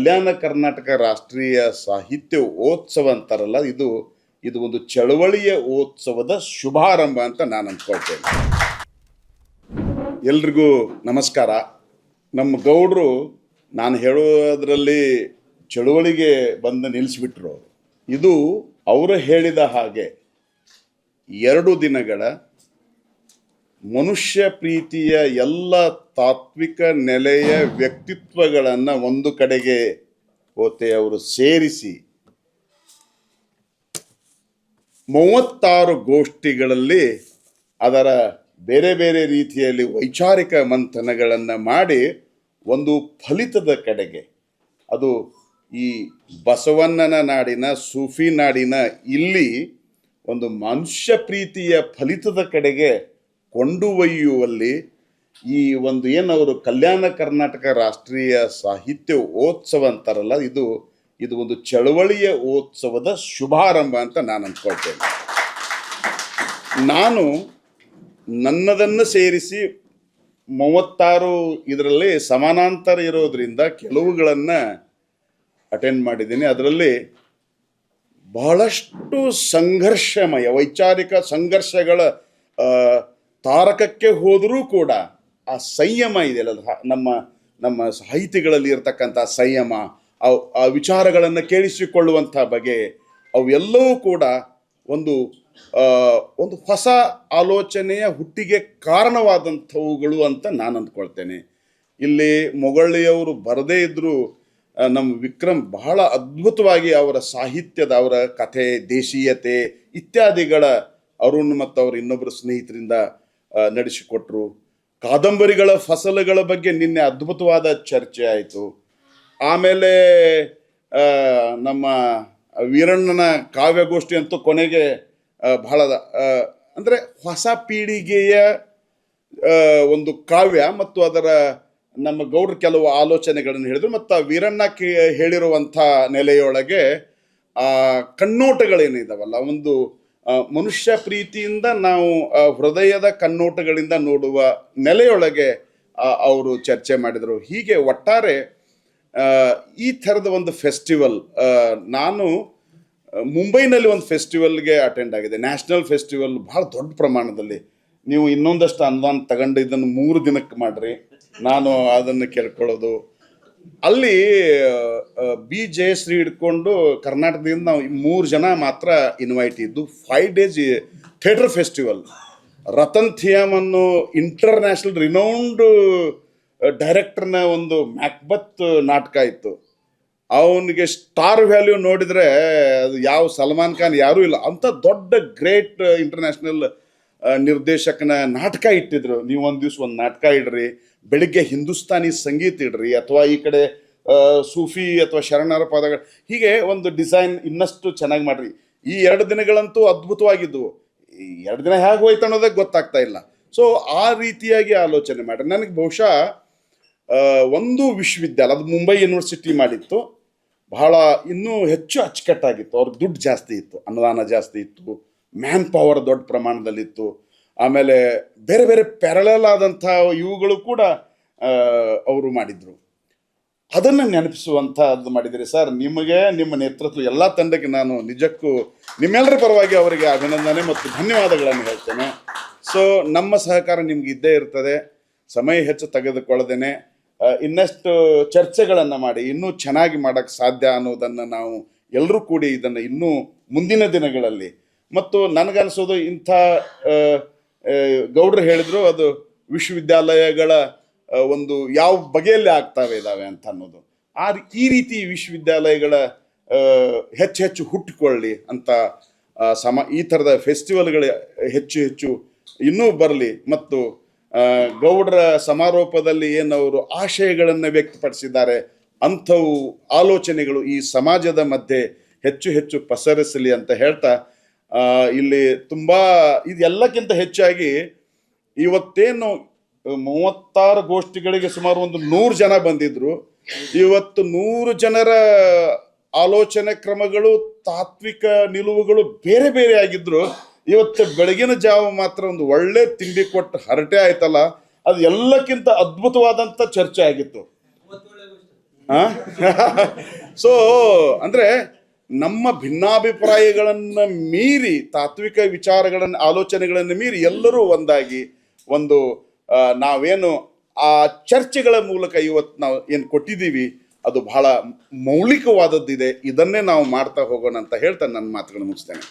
ಕಲ್ಯಾಣ ಕರ್ನಾಟಕ ರಾಷ್ಟ್ರೀಯ ಸಾಹಿತ್ಯ ಓತ್ಸವ ಅಂತಾರಲ್ಲ, ಇದು ಇದು ಒಂದು ಚಳವಳಿಯ ಉತ್ಸವದ ಶುಭಾರಂಭ ಅಂತ ನಾನು ಅಂದ್ಕೊಳ್ತೇನೆ ಎಲ್ರಿಗೂ ನಮಸ್ಕಾರ. ನಮ್ಮ ಗೌಡರು ನಾನು ಹೇಳೋದ್ರಲ್ಲಿ ಚಳುವಳಿಗೆ ಬಂದು ನಿಲ್ಲಿಸ್ಬಿಟ್ರು ಇದು ಅವರು ಹೇಳಿದ ಹಾಗೆ ಎರಡು ದಿನಗಳ ಮನುಷ್ಯ ಪ್ರೀತಿಯ ಎಲ್ಲ ತಾತ್ವಿಕ ನೆಲೆಯ ವ್ಯಕ್ತಿತ್ವಗಳನ್ನು ಒಂದು ಕಡೆಗೆ ಹೋತೆ ಅವರು ಸೇರಿಸಿ ಮೂವತ್ತಾರು ಗೋಷ್ಠಿಗಳಲ್ಲಿ ಅದರ ಬೇರೆ ಬೇರೆ ರೀತಿಯಲ್ಲಿ ವೈಚಾರಿಕ ಮಂಥನಗಳನ್ನು ಮಾಡಿ ಒಂದು ಫಲಿತದ ಕಡೆಗೆ. ಅದು ಈ ಬಸವಣ್ಣನ ನಾಡಿನ, ಸೂಫಿ ನಾಡಿನ ಇಲ್ಲಿ ಒಂದು ಮನುಷ್ಯ ಪ್ರೀತಿಯ ಫಲಿತದ ಕಡೆಗೆ ಕೊಂಡೊಯ್ಯುವಲ್ಲಿ ಈ ಒಂದು ಏನು ಅವರು ಕಲ್ಯಾಣ ಕರ್ನಾಟಕ ರಾಷ್ಟ್ರೀಯ ಸಾಹಿತ್ಯ ಓತ್ಸವ ಅಂತಾರಲ್ಲ, ಇದು ಇದು ಒಂದು ಚಳವಳಿಯ ಉತ್ಸವದ ಶುಭಾರಂಭ ಅಂತ ನಾನು ಅಂದ್ಕೊಳ್ತೇನೆ. ನಾನು ನನ್ನದನ್ನು ಸೇರಿಸಿ ಮೂವತ್ತಾರು ಇದರಲ್ಲಿ ಸಮಾನಾಂತರ ಇರೋದರಿಂದ ಕೆಲವುಗಳನ್ನು ಅಟೆಂಡ್ ಮಾಡಿದ್ದೀನಿ. ಅದರಲ್ಲಿ ಬಹಳಷ್ಟು ಸಂಘರ್ಷಮಯ, ವೈಚಾರಿಕ ಸಂಘರ್ಷಗಳ ತಾರಕಕ್ಕೆ ಹೋದರೂ ಕೂಡ ಆ ಸಂಯಮ ಇದೆಯಲ್ಲ ನಮ್ಮ ನಮ್ಮ ಸಾಹಿತಿಗಳಲ್ಲಿ ಇರತಕ್ಕಂಥ ಸಂಯಮ ಆ ವಿಚಾರಗಳನ್ನು ಕೇಳಿಸಿಕೊಳ್ಳುವಂಥ ಬಗೆ ಅವೆಲ್ಲವೂ ಕೂಡ ಒಂದು ಒಂದು ಹೊಸ ಆಲೋಚನೆಯ ಹುಟ್ಟಿಗೆ ಕಾರಣವಾದಂಥವುಗಳು ಅಂತ ನಾನು ಅಂದ್ಕೊಳ್ತೇನೆ. ಇಲ್ಲಿ ಮೊಗಳಿಯವರು ಬರದೇ ಇದ್ದರೂ ನಮ್ಮ ವಿಕ್ರಮ್ ಬಹಳ ಅದ್ಭುತವಾಗಿ ಅವರ ಸಾಹಿತ್ಯದ, ಅವರ ಕಥೆ, ದೇಶೀಯತೆ ಇತ್ಯಾದಿಗಳ ಅರುಣ್ ಮತ್ತು ಅವರ ಇನ್ನೊಬ್ಬರ ಸ್ನೇಹಿತರಿಂದ ನಡೆಸಿಕೊಟ್ರು. ಕಾದಂಬರಿಗಳ ಫಸಲುಗಳ ಬಗ್ಗೆ ನಿನ್ನೆ ಅದ್ಭುತವಾದ ಚರ್ಚೆ ಆಯಿತು. ಆಮೇಲೆ ನಮ್ಮ ವೀರಣ್ಣನ ಕಾವ್ಯಗೋಷ್ಠಿ ಅಂತೂ ಕೊನೆಗೆ ಬಹಳ ಅಂದರೆ ಹೊಸ ಪೀಳಿಗೆಯ ಒಂದು ಕಾವ್ಯ ಮತ್ತು ಅದರ ನಮ್ಮ ಗೌಡ್ರ ಕೆಲವು ಆಲೋಚನೆಗಳನ್ನು ಹೇಳಿದರು. ಮತ್ತು ವೀರಣ್ಣ ಕೇ, ಹೇಳಿರುವಂಥ ನೆಲೆಯೊಳಗೆ, ಆ, ಕಣ್ಣೋಟಗಳೇನಿದಾವಲ್ಲ, ಒಂದು ಮನುಷ್ಯ ಪ್ರೀತಿಯಿಂದ ನಾವು ಹೃದಯದ ಕಣ್ಣೋಟಗಳಿಂದ ನೋಡುವ ನೆಲೆಯೊಳಗೆ ಅವರು ಚರ್ಚೆ ಮಾಡಿದರು. ಹೀಗೆ ಒಟ್ಟಾರೆ ಈ ಥರದ ಒಂದು ಫೆಸ್ಟಿವಲ್ ನಾನು ಮುಂಬೈನಲ್ಲಿ ಒಂದು ಫೆಸ್ಟಿವಲ್ಗೆ ಅಟೆಂಡ್ ಆಗಿದೆ ನ್ಯಾಷನಲ್ ಫೆಸ್ಟಿವಲ್ ಭಾಳ ದೊಡ್ಡ ಪ್ರಮಾಣದಲ್ಲಿ. ನೀವು ಇನ್ನೊಂದಷ್ಟು ಅನುದಾನ ತಗೊಂಡು ಇದನ್ನು ಮೂರು ದಿನಕ್ಕೆ ಮಾಡಿರಿ. ನಾನು ಅದನ್ನು ಕೇಳ್ಕೊಳ್ಳೋದು. ಅಲ್ಲಿ ಬಿ ಜಯಶ್ರೀ ಹಿಡ್ಕೊಂಡು ಕರ್ನಾಟಕದಿಂದ ನಾವು ಮೂರು ಜನ ಮಾತ್ರ ಇನ್ವೈಟ್ ಇದ್ದು five days theatre festival Ratan Thiyam ಅನ್ನೋ ಇಂಟರ್ನ್ಯಾಷನಲ್ ರಿನೌಂಡ್ ಡೈರೆಕ್ಟರ್ನ ಒಂದು ಮ್ಯಾಕ್ಬತ್ ನಾಟಕ ಇತ್ತು. ಅವನಿಗೆ ಸ್ಟಾರ್ ವ್ಯಾಲ್ಯೂ ನೋಡಿದರೆ ಅದು ಯಾವ ಸಲ್ಮಾನ್ ಖಾನ್ ಯಾರೂ ಇಲ್ಲ. ಅಂಥ ದೊಡ್ಡ ಗ್ರೇಟ್ ಇಂಟರ್ನ್ಯಾಷನಲ್ ನಿರ್ದೇಶಕನ ನಾಟಕ ಇಟ್ಟಿದ್ರು. ನೀವು ಒಂದು ದಿವ್ಸ ಒಂದು ನಾಟಕ ಇಡ್ರಿ, ಬೆಳಿಗ್ಗೆ ಹಿಂದೂಸ್ತಾನಿ ಸಂಗೀತ ಇಡ್ರಿ, ಅಥವಾ ಈ ಕಡೆ ಸೂಫಿ ಅಥವಾ ಶರಣರ ಪದಗಳು ಹೀಗೆ ಒಂದು ಡಿಸೈನ್ ಇನ್ನಷ್ಟು ಚೆನ್ನಾಗಿ ಮಾಡ್ರಿ. ಈ ಎರಡು ದಿನಗಳಂತೂ ಅದ್ಭುತವಾಗಿದ್ದವು ಎರಡು ದಿನ ಹೇಗೆ ಹೋಯ್ತು ಅನ್ನೋದಕ್ಕೆ ಗೊತ್ತಾಗ್ತಾ ಇಲ್ಲ. ಸೊ ಆ ರೀತಿಯಾಗಿ ಆಲೋಚನೆ ಮಾಡ್ರಿ. ನನಗೆ ಬಹುಶಃ ಒಂದು ವಿಶ್ವವಿದ್ಯಾಲಯ, ಅದು ಮುಂಬೈ ಯೂನಿವರ್ಸಿಟಿ ಮಾಡಿತ್ತು. ಬಹಳ ಇನ್ನೂ ಹೆಚ್ಚು ಅಚ್ಚುಕಟ್ಟಾಗಿತ್ತು. ಅವ್ರಿಗೆ ದುಡ್ಡು ಜಾಸ್ತಿ ಇತ್ತು ಅನುದಾನ ಜಾಸ್ತಿ ಇತ್ತು. ಮ್ಯಾನ್ ಪವರ್ ದೊಡ್ಡ ಪ್ರಮಾಣದಲ್ಲಿತ್ತು. ಆಮೇಲೆ ಬೇರೆ ಬೇರೆ ಪ್ಯಾರಲಲ್ ಆದಂಥ ಇವುಗಳು ಕೂಡ ಅವರು ಮಾಡಿದರು. ಅದನ್ನು ನೆನಪಿಸುವಂಥದ್ದು ಮಾಡಿದಿರಿ ಸರ್. ನಿಮಗೆ, ನಿಮ್ಮ ನೇತೃತ್ವ ಎಲ್ಲ ತಂಡಕ್ಕೆ ನಾನು ನಿಜಕ್ಕೂ ನಿಮ್ಮೆಲ್ಲರ ಪರವಾಗಿ ಅವರಿಗೆ ಅಭಿನಂದನೆ ಮತ್ತು ಧನ್ಯವಾದಗಳನ್ನು ಹೇಳ್ತೇನೆ. ಸೊ ನಮ್ಮ ಸಹಕಾರ ನಿಮ್ಗೆ ಇದ್ದೇ ಇರ್ತದೆ. ಸಮಯ ಹೆಚ್ಚು ತೆಗೆದುಕೊಳ್ಳದೇನೆ. ಇನ್ನಷ್ಟು ಚರ್ಚೆಗಳನ್ನು ಮಾಡಿ, ಇನ್ನೂ ಚೆನ್ನಾಗಿ ಮಾಡೋಕ್ಕೆ ಸಾಧ್ಯ ಅನ್ನೋದನ್ನು ನಾವು ಎಲ್ಲರೂ ಕೂಡಿ ಇದನ್ನು ಇನ್ನೂ ಮುಂದಿನ ದಿನಗಳಲ್ಲಿ ಮತ್ತು ನನಗನ್ಸೋದು ಇಂಥ ಗೌಡ್ರು ಹೇಳಿದ್ರು ಅದು ವಿಶ್ವವಿದ್ಯಾಲಯಗಳ ಒಂದು ಯಾವ ಬಗೆಯಲ್ಲಿ ಆಗ್ತಾವೆ ಇದ್ದಾವೆ ಅಂತ ಅನ್ನೋದು. ಆ ಈ ರೀತಿ ವಿಶ್ವವಿದ್ಯಾಲಯಗಳ ಹೆಚ್ಚು ಹೆಚ್ಚು ಹುಟ್ಟಿಕೊಳ್ಳಿ ಅಂತ ಸಮ, ಈ ಥರದ ಫೆಸ್ಟಿವಲ್ಗಳು ಹೆಚ್ಚು ಹೆಚ್ಚು ಇನ್ನೂ ಬರಲಿ ಮತ್ತು ಗೌಡರ ಸಮಾರೋಪದಲ್ಲಿ ಏನು ಅವರು ಆಶಯಗಳನ್ನು ವ್ಯಕ್ತಪಡಿಸಿದ್ದಾರೆ ಅಂಥವು ಆಲೋಚನೆಗಳು ಈ ಸಮಾಜದ ಮಧ್ಯೆ ಹೆಚ್ಚು ಹೆಚ್ಚು ಪಸರಿಸಲಿ ಅಂತ ಹೇಳ್ತಾ ಇಲ್ಲಿ ತುಂಬ ಇದೆಲ್ಲಕ್ಕಿಂತ ಹೆಚ್ಚಾಗಿ ಇವತ್ತೇನು ಮೂವತ್ತಾರು ಗೋಷ್ಠಿಗಳಿಗೆ ಸುಮಾರು ಒಂದು ನೂರು ಜನ ಬಂದಿದ್ರು. ಇವತ್ತು ನೂರು ಜನರ ಆಲೋಚನೆ ಕ್ರಮಗಳು, ತಾತ್ವಿಕ ನಿಲುವುಗಳು ಬೇರೆ ಬೇರೆ ಆಗಿದ್ರು. ಇವತ್ತು ಬೆಳಗಿನ ಜಾವ ಮಾತ್ರ ಒಂದು ಒಳ್ಳೆ ತಿಂಡಿ ಕೊಟ್ಟು ಹರಟೆ ಆಯ್ತಲ್ಲ, ಅದು ಎಲ್ಲಕ್ಕಿಂತ ಅದ್ಭುತವಾದಂಥ ಚರ್ಚೆ ಆಗಿತ್ತು. ಸೊ ಅಂದ್ರೆ ನಮ್ಮ ಭಿನ್ನಾಭಿಪ್ರಾಯಗಳನ್ನು ಮೀರಿ, ತಾತ್ವಿಕ ವಿಚಾರಗಳನ್ನು, ಆಲೋಚನೆಗಳನ್ನು ಮೀರಿ ಎಲ್ಲರೂ ಒಂದಾಗಿ ಒಂದು ನಾವೇನು ಆ ಚರ್ಚೆಗಳ ಮೂಲಕ ಇವತ್ತು ನಾವು ಏನು ಕೊಟ್ಟಿದ್ದೀವಿ, ಅದು ಬಹಳ ಮೌಲಿಕವಾದದ್ದಿದೆ. ಇದನ್ನೇ ನಾವು ಮಾಡ್ತಾ ಹೋಗೋಣ ಅಂತ ಹೇಳ್ತಾ ನನ್ನ ಮಾತುಗಳನ್ನು ಮುಗಿಸ್ತೇನೆ.